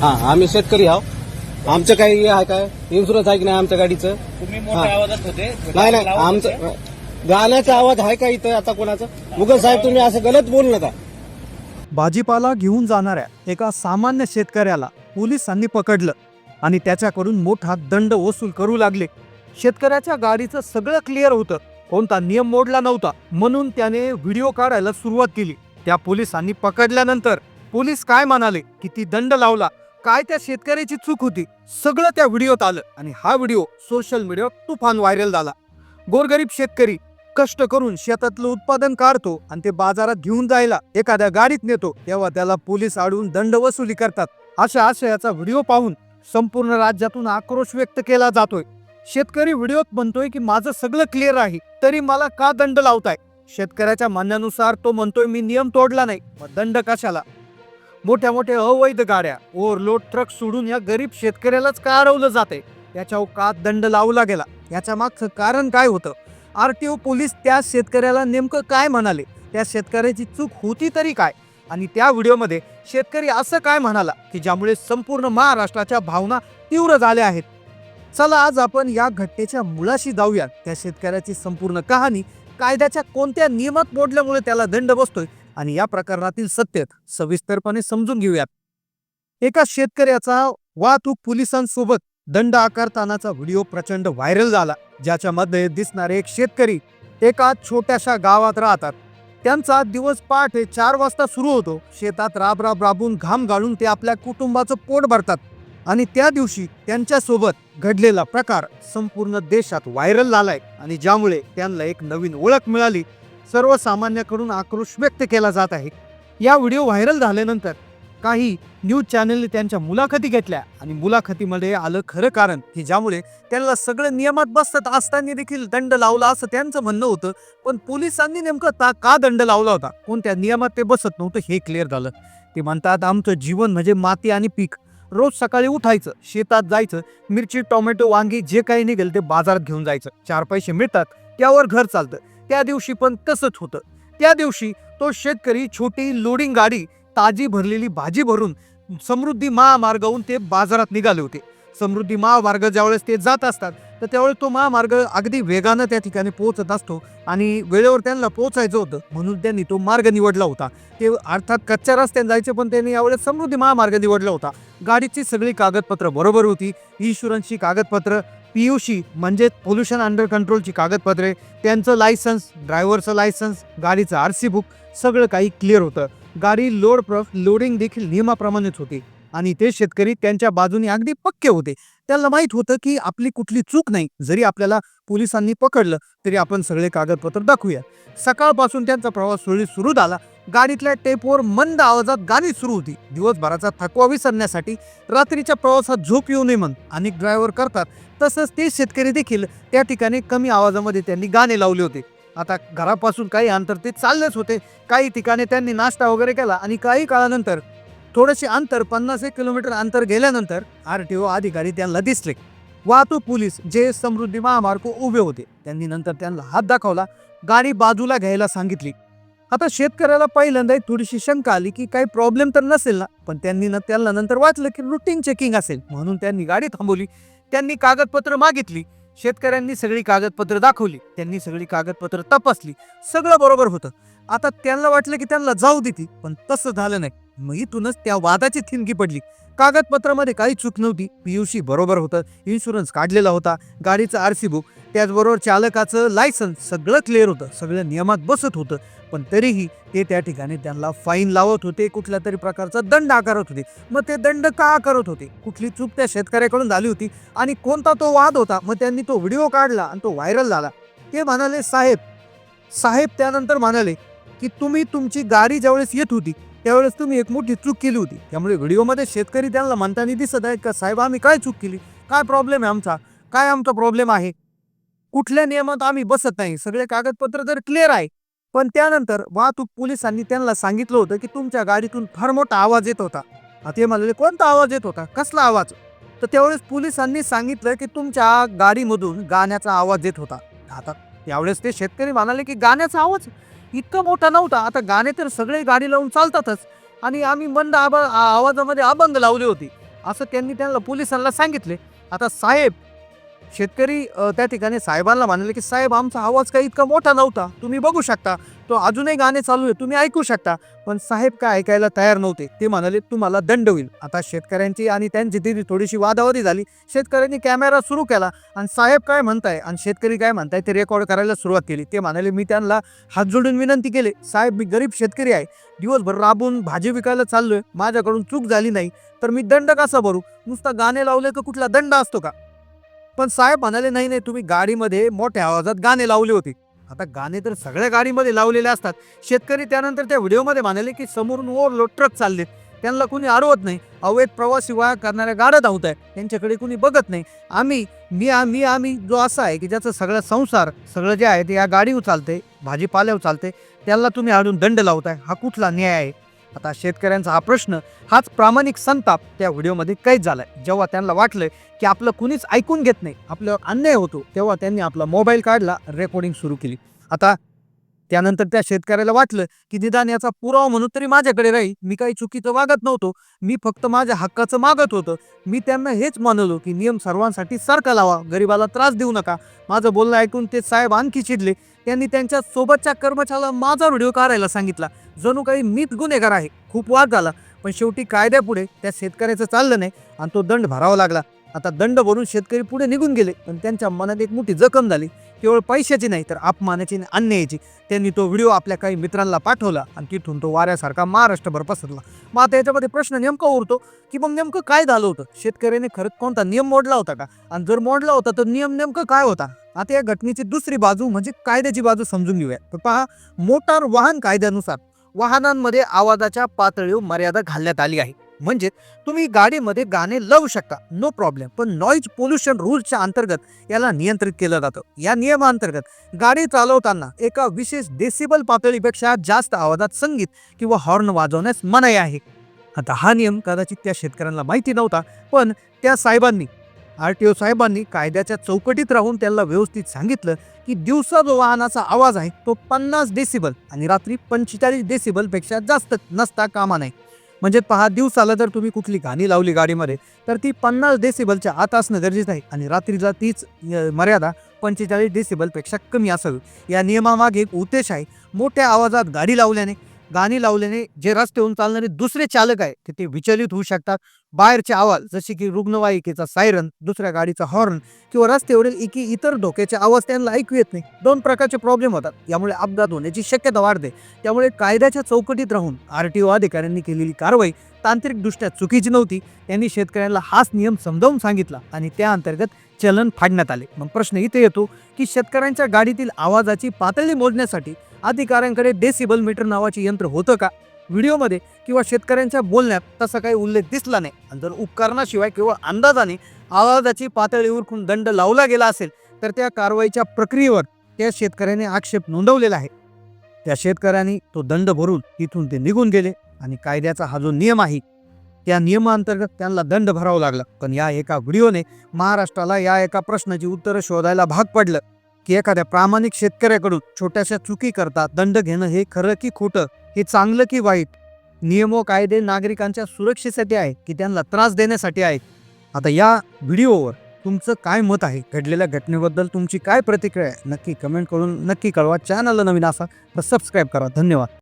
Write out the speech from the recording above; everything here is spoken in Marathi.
हा आम्ही शेतकरी आहो. आमचं काही हे आहे काय इन्शुरन्स आहे की नाही आमच्या गाडीचं? तुम्ही हा. आवाजात होते. नाही नाही लावत होते. आमचं गाण्याचा आवाज आहे का इथं आता कोणाचं? मुगल साहेब तुम्ही असं गलत बोल नका. भाजीपाला घेऊन जाणाऱ्या एका सामान्य शेतकऱ्याला पोलिसांनी पकडलं आणि त्याच्याकडून मोठा दंड वसूल करू लागले. शेतकऱ्याच्या गाडीचं सगळं क्लिअर होतं. कोणता नियम मोडला नव्हता. म्हणून त्याने व्हिडिओ काढायला सुरुवात केली. त्या पोलिसांनी पकडल्यानंतर पोलीस काय म्हणाले किती दंड लावला. काय त्या शेतकऱ्याची चूक होती सगळं त्या व्हिडिओत आलं आणि हा व्हिडिओ सोशल मीडियावर तुफान व्हायरल झाला. गोरगरीब शेतकरी कष्ट करून शेतातलं उत्पादन काढतो आणि ते बाजारात घेऊन जायला एखाद्या गाडीत नेतो तेव्हा त्याला पोलीस अडवून दंड वसुली करतात. अशा आशयाचा व्हिडिओ पाहून संपूर्ण राज्यातून आक्रोश व्यक्त केला जातोय. शेतकरी व्हिडिओत म्हणतोय की माझं सगळं क्लिअर आहे तरी मला का दंड लावताय? शेतकऱ्याच्या म्हणण्यानुसार तो म्हणतोय मी नियम तोडला नाही. मग दंड कशाला? मोठ्या मोठ्या अवैध गाड्या ओव्हरलोड ट्रक सोडून या गरीब शेतकऱ्यालाच का अडवलं जाते याच्यावर का दंड लावला गेला. याच्या मागचं कारण काय होतं? आर टी ओ पोलीस त्या शेतकऱ्याला नेमकं काय म्हणाले? त्या शेतकऱ्याची चूक होती तरी काय? आणि त्या व्हिडिओमध्ये शेतकरी असं काय म्हणाला की ज्यामुळे संपूर्ण महाराष्ट्राच्या भावना तीव्र झाल्या आहेत? चला आज आपण या घटनेच्या मुळाशी जाऊया. त्या शेतकऱ्याची संपूर्ण कहाणी कायद्याच्या कोणत्या नियमात मोडल्यामुळे त्याला दंड बसतोय आणि या प्रकरणातील सत्य सविस्तरपणे समजून घेऊयात. एका शेतकऱ्याचा वाहतूक पोलिसांसोबत दंड आकारतानाचा व्हिडिओ प्रचंड व्हायरल झाला ज्याच्यामध्ये दिसणारे एक शेतकरी एका छोट्याशा गावात राहतात. त्यांचा दिवस पहाटे चार वाजता सुरू होतो. शेतात राब राब राबून घाम गाळून ते आपल्या कुटुंबाचं पोट भरतात आणि त्या दिवशी त्यांच्यासोबत घडलेला प्रकार संपूर्ण देशात व्हायरल झालाय आणि ज्यामुळे त्यांना एक नवीन ओळख मिळाली. सर्वसामान्याकडून आक्रोश व्यक्त केला जात आहे. या व्हिडिओ व्हायरल झाल्यानंतर काही न्यूज चॅनलने त्यांच्या मुलाखती घेतल्या आणि मुलाखतीमध्ये आलं खरं कारण की ज्यामुळे त्यांना सगळं नियमात बसत असताना देखील दंड लावला असं त्यांचं म्हणणं होतं. पण पोलिसांनी नेमकं ता का दंड लावला होता? कोणत्या नियमात ते बसत नव्हतं हे क्लिअर झालं. ते म्हणतात आमचं जीवन म्हणजे माती आणि पीक. रोज सकाळी उठायचं शेतात जायचं मिरची टोमॅटो वांगी जे काही निघेल ते बाजारात घेऊन जायचं. चार पैसे मिळतात त्यावर घर चालतं. त्या दिवशी पण तसंच होतं. त्या दिवशी तो शेतकरी छोटी लोडिंग गाडी ताजी भरलेली भाजी भरून समृद्धी महामार्गाहून ते बाजारात निघाले होते. समृद्धी महामार्ग ज्यावेळेस ते जात असतात तर त्यावेळेस तो महामार्ग अगदी वेगानं त्या ठिकाणी पोहोचत असतो आणि वेळेवर त्यांना पोहोचायचं होतं म्हणून त्यांनी तो मार्ग निवडला होता. ते अर्थात कच्च्या रस्त्याने जायचे पण त्यांनी यावेळेस समृद्धी महामार्ग निवडला होता. गाडीची सगळी कागदपत्र बरोबर होती. इन्शुरन्सची कागदपत्र पी यू सी म्हणजे पोल्युशन अंडर कंट्रोलची कागदपत्रे त्यांचं लायसन्स ड्रायव्हरचं लायसन्स गाडीचं आर सी बुक सगळं काही क्लिअर होतं. गाडी लोड प्र लोडिंग देखील नियमाप्रमाणेच होती. आणि ते शेतकरी त्यांच्या बाजूने अगदी पक्के होते. त्यांना माहीत होतं की आपली कुठली चूक नाही. जरी आपल्याला पोलिसांनी पकडलं तरी आपण सगळे कागदपत्र दाखवूया. सकाळपासून त्यांचा प्रवास सुरळीत सुरू झाला. गाडीतल्या टेपवर मंद आवाजात गाणी सुरू होती. दिवसभराचा थकवा विसरण्यासाठी रात्रीच्या प्रवासात झोप येऊ नये म्हणून अनेक ड्रायव्हर करतात. तसंच ते शेतकरी देखील त्या ठिकाणी कमी आवाजामध्ये त्यांनी गाणे लावले होते. आता घरापासून काही अंतर ते चाललेच होते. काही ठिकाणी त्यांनी नाश्ता वगैरे केला आणि काही काळानंतर थोडेसे अंतर पन्नास एक किलोमीटर अंतर गेल्यानंतर आर टी ओ अधिकारी त्यांना दिसले. वाहतूक पोलीस जे समृद्धी महामार्ग उभे होते. त्यांनी नंतर त्यांना हात दाखवला गाडी बाजूला घ्यायला सांगितली. आता शेतकऱ्याला पहिल्यांदा एक थोडीशी शंका आली की काही प्रॉब्लेम तर नसेल ना? पण त्यांनी न त्यांना नंतर वाचलं की रुटीन चेकिंग असेल. म्हणून त्यांनी गाडी थांबवली. त्यांनी कागदपत्र मागितली. शेतकऱ्यांनी सगळी कागदपत्र दाखवली. त्यांनी सगळी कागदपत्र तपासली. सगळं बरोबर होतं. आता त्यांना वाटलं की त्यांना जाऊ देते पण तसं झालं नाही. मग इथूनच त्या वादाची थिणगी पडली. कागदपत्रामध्ये काही चूक नव्हती. पीयूसी बरोबर होतं. इन्शुरन्स काढलेला होता. गाडीचं आर सी बुक. त्याचबरोबर चालकाचं लायसन्स सगळं क्लिअर होतं. सगळं नियमात बसत होतं. पण तरीही ते त्या ठिकाणी त्यांना फाईन लावत होते. कुठल्या तरी प्रकारचा दंड आकारत होते. मग ते दंड का आकारत होते? कुठली चूक त्या शेतकऱ्याकडून झाली होती? आणि कोणता तो वाद होता? मग त्यांनी तो व्हिडिओ काढला आणि तो व्हायरल झाला. ते म्हणाले साहेब साहेब त्यानंतर म्हणाले की तुम्ही तुमची गाडी ज्यावेळेस येत होती त्यावेळेस तुम्ही एक मोठी चूक केली होती. त्यामुळे व्हिडिओमध्ये शेतकरी त्यांना म्हणताना दिसत आहेत का साहेब आम्ही काय चूक केली? काय प्रॉब्लेम आहे आमचा? काय आमचा प्रॉब्लेम आहे? कुठल्या नियमात आम्ही बसत नाही. सगळे कागदपत्र तर क्लिअर आहे. पण त्यानंतर वाहतूक पोलिसांनी त्यांना सांगितलं होतं की तुमच्या गाडीतून फार मोठा आवाज येत होता. आता ते म्हणाले कोणता आवाज येत होता? कसला आवाज? तर त्यावेळेस पोलिसांनी सांगितलं की तुमच्या गाडीमधून गाण्याचा आवाज येत होता. आता त्यावेळेस ते शेतकरी म्हणाले की गाण्याचा आवाज? इतकं मोठा नव्हता. आता गाणे तर सगळे गाडी लावून चालतातच. आणि आम्ही मंद आबा आ- आवाजामध्ये अभंग लावले होते. असं त्यांनी त्यांना पोलिसांना सांगितले. आता साहेब शेतकरी त्या ठिकाणी साहेबांना म्हणाले की साहेब आमचा आवाज काही इतका मोठा नव्हता. तुम्ही बघू शकता. तो अजूनही गाणे चालू आहे. तुम्ही ऐकू शकता. पण साहेब काय ऐकायला तयार नव्हते. ते म्हणाले तुम्हाला दंड होईल. आता शेतकऱ्यांची आणि त्यांची ती थोडीशी वादावादी झाली. शेतकऱ्यांनी कॅमेरा सुरू केला आणि साहेब काय म्हणताय आणि शेतकरी काय म्हणताय ते रेकॉर्ड करायला सुरुवात केली. ते म्हणाले मी त्यांना हात जोडून विनंती केली. साहेब मी गरीब शेतकरी आहे. दिवसभर राबून भाजी विकायला चाललोय. माझ्याकडून चूक झाली नाही. तर मी दंड कसा भरू? नुसता गाणे लावले तर कुठला दंड असतो का? पण साहेब म्हणाले नाही नाही तुम्ही गाडीमध्ये मोठ्या आवाजात गाणे लावले होते. आता गाणे तर सगळ्या गाडीमध्ये लावलेले असतात. शेतकरी त्यानंतर त्या व्हिडिओमध्ये म्हणाले की समोरून ओव्हरलोड ट्रक चालले. त्यांना कुणी अडवत नाही. अवैध प्रवासी वाया करणाऱ्या गाड्या धावत आहे त्यांच्याकडे कुणी बघत नाही. आम्ही मी आम्ही आम्ही जो असा आहे की ज्याचा सगळा संसार सगळं जे आहे ते या गाडीवर चालते भाजीपाल्यावर चालते त्याला तुम्ही आणून दंड लावताय. हा कुठला न्याय आहे? आता शेतकऱ्यांचा हा प्रश्न हाच प्रामाणिक संताप त्या व्हिडिओमध्ये कैद झालाय. जेव्हा त्यांना वाटलं की आपलं कुणीच ऐकून घेत नाही आपल्यावर अन्याय होतो तेव्हा त्यांनी आपला मोबाईल काढला रेकॉर्डिंग सुरू केली. आता त्यानंतर त्या शेतकऱ्याला वाटलं की निदान याचा पुरावा म्हणून तरी माझ्याकडे राहील. मी काही चुकीचं वागत नव्हतो. मी फक्त माझ्या हक्काचं मागत होतं. मी त्यांना हेच मानलो की नियम सर्वांसाठी सारखा लावा. गरिबाला त्रास देऊ नका. माझं बोलणं ऐकून ते साहेब आणखी चिडले. त्यांनी त्यांच्या सोबतच्या कर्मचाऱ्याला माझा व्हिडिओ काढायला सांगितला. जणू काही मीच गुन्हेगार आहे. खूप वाद झाला. पण शेवटी कायद्यापुढे त्या शेतकऱ्याचं चाललं नाही आणि तो दंड भरावा लागला. आता दंड भरून शेतकरी पुढे निघून गेले. पण त्यांच्या मनात एक मोठी जखम झाली. केवळ पैशाची नाही तर अपमानाची आणि अन्यायाची. त्यांनी तो व्हिडिओ आपल्या काही मित्रांना पाठवला आणि तिथून तो वाऱ्यासारखा महाराष्ट्रभर पसरला. मग आता याच्यामध्ये प्रश्न नेमका उरतो की मग नेमकं काय झालं होतं? शेतकऱ्याने खरंच कोणता नियम मोडला होता का? आणि जर मोडला होता तर नियम नेमकं काय होता? आता या घटनेची दुसरी बाजू म्हणजे कायद्याची बाजू समजून घेऊया. तर पहा मोटार वाहन कायद्यानुसार वाहनांमध्ये आवाजाच्या पातळीवर मर्यादा घालण्यात आली आहे. म्हणजे तुम्ही गाडीमध्ये गाणे लावू शकता. नो प्रॉब्लेम पण नॉईज पोल्युशन रूल्सच्या अंतर्गत याला नियंत्रित केलं जातं. या नियमाअंतर्गत गाडी चालवताना एका विशेष डेसिबल पातळीपेक्षा जास्त आवाजात संगीत किंवा हॉर्न वाजवण्यास मनाई आहे. आता हा नियम कदाचित त्या शेतकऱ्यांना माहिती नव्हता पण त्या साहेबांनी आर टी ओ साहेबांनी कायद्याच्या चौकटीत राहून त्यांना व्यवस्थित सांगितलं की दिवसा जो वाहनाचा आवाज आहे तो पन्नास डेसिबल आणि रात्री पंचेचाळीस डेसिबलपेक्षा जास्त नसता कामा नाही म्हणजे पहा दिवसाला जर तुम्ही कुठली गाणी लावली गाडीमध्ये तर ती पन्नास डेसिबलच्या आत असणं गरजेचं आहे. आणि रात्रीला तीच मर्यादा पंचेचाळीस डेसिबलपेक्षा कमी असावी. या नियमामागे एक उद्देश आहे मोठ्या आवाजात गाडी लावल्याने गाणी लावल्याने जे रस्त्याहून चालणारे दुसरे चालक आहे ते ते विचलित होऊ शकतात. बाहेरचे आवाज जसे की रुग्णवाहिकेचा सायरन दुसऱ्या गाडीचा हॉर्न किंवा रस्त्यावरील इकी इतर धोक्याचे आवाज त्यांना ऐकू येत नाही. दोन प्रकारचे प्रॉब्लेम होतात. यामुळे अपघात होण्याची शक्यता वाढते. त्यामुळे कायद्याच्या चौकटीत राहून आर टी ओ अधिकाऱ्यांनी केलेली कारवाई तांत्रिकदृष्ट्या चुकीची नव्हती. त्यांनी शेतकऱ्यांना हाच नियम समजावून सांगितला आणि त्या अंतर्गत चलन फाडण्यात आले. मग प्रश्न इथे येतो की शेतकऱ्यांच्या गाडीतील आवाजाची पातळी मोजण्यासाठी अधिकाऱ्यांकडे डेसिबल मीटर नावाचे यंत्र होतं का? व्हिडिओमध्ये किंवा शेतकऱ्यांच्या बोलण्यात तसा काही उल्लेख दिसला नाही. आणि जर उपकरणाशिवाय केवळ अंदाजाने आवाजाची पातळी उरकून दंड लावला गेला असेल तर त्या कारवाईच्या प्रक्रियेवर त्या शेतकऱ्याने आक्षेप नोंदवलेला आहे. त्या शेतकऱ्यांनी तो दंड भरून तिथून ते निघून गेले आणि कायद्याचा हा जो नियम आहे या नियमांतर्गत त्यांना दंड भरावा लागला. पण या एका व्हिडिओने महाराष्ट्राला या एका प्रश्नाची उत्तरं शोधायला भाग पडलं. की एखाद्या प्रामाणिक शेतकऱ्याकडून छोट्याशा चुकी करता दंड घेणं हे खरं की खोटं हे चांगलं की वाईट? नियम व कायदे नागरिकांच्या सुरक्षेसाठी आहे की त्यांना त्रास देण्यासाठी आहे आता या व्हिडिओवर तुमचं काय मत आहे? घडलेल्या घटनेबद्दल तुमची काय प्रतिक्रिया आहे? नक्की कमेंट करून नक्की कळवा. चॅनलला नवीन असा तर सबस्क्राईब करा. धन्यवाद.